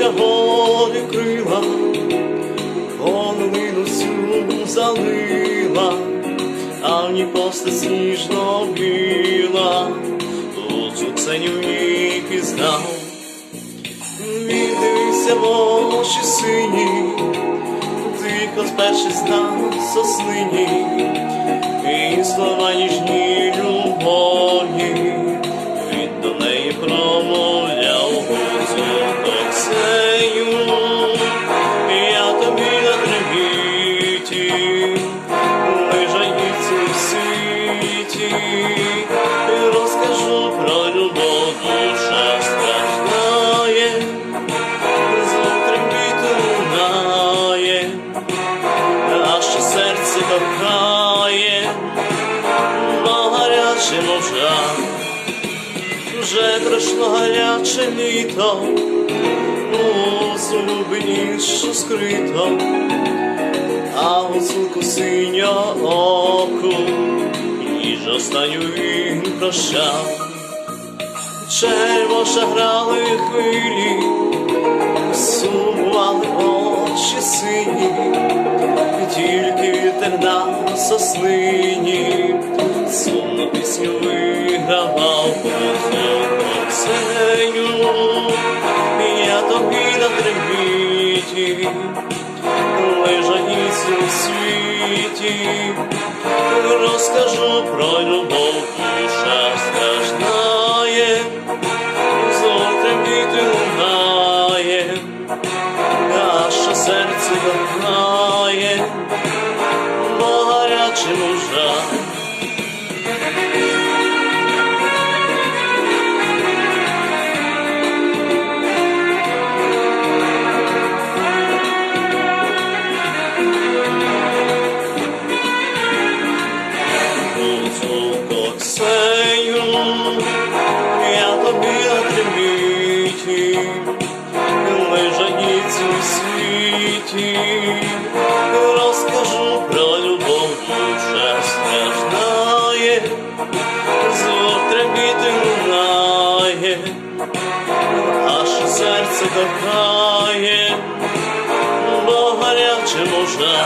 Сонечка гори крила, полонину всю залила, а в ній просто сніжно біла, лучу ценю і пізнав, віддивився в очі сині, тихо спершись на соснині. Серце кохає, бо гаряче мовча, вже пройшло гаряче літо, у зубні, що скрито, а гуцулку синьо оку, ніж останню він прощав. Червоша грали хвилі, вітер на сослині, сумну пісню вигравав Оксеню, я тобі на трембіті, лежаність у світі, розкажу про любов, душа страждає, зотрембіти лунає, а що серце бо гарячим уже. Коксею, я тобі на трембіті, у світі, серце кохає, бо гаряче може.